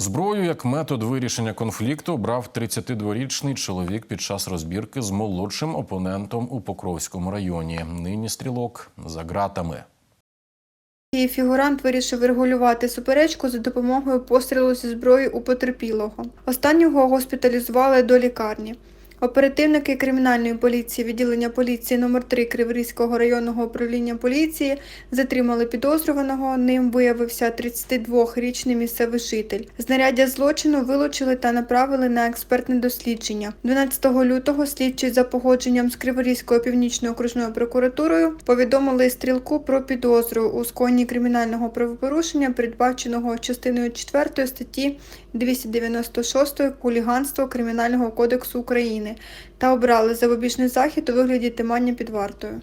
Зброю як метод вирішення конфлікту брав 32-річний чоловік під час розбірки з молодшим опонентом у Покровському районі. Нині стрілок за ґратами. І фігурант вирішив регулювати суперечку за допомогою пострілу зі зброї у потерпілого. Останнього госпіталізували до лікарні. Оперативники кримінальної поліції відділення поліції номер 3 Криворізького районного управління поліції затримали підозрюваного. Ним виявився 32-річний місцевий житель. Знаряддя злочину вилучили та направили на експертне дослідження. 12 лютого слідчі за погодженням з Криворізькою північною окружною прокуратурою повідомили стрілку про підозру у скоєнні кримінального правопорушення, передбаченого частиною 4 статті 296 хуліганство Кримінального кодексу України та обрали запобіжний захід у вигляді тримання під вартою.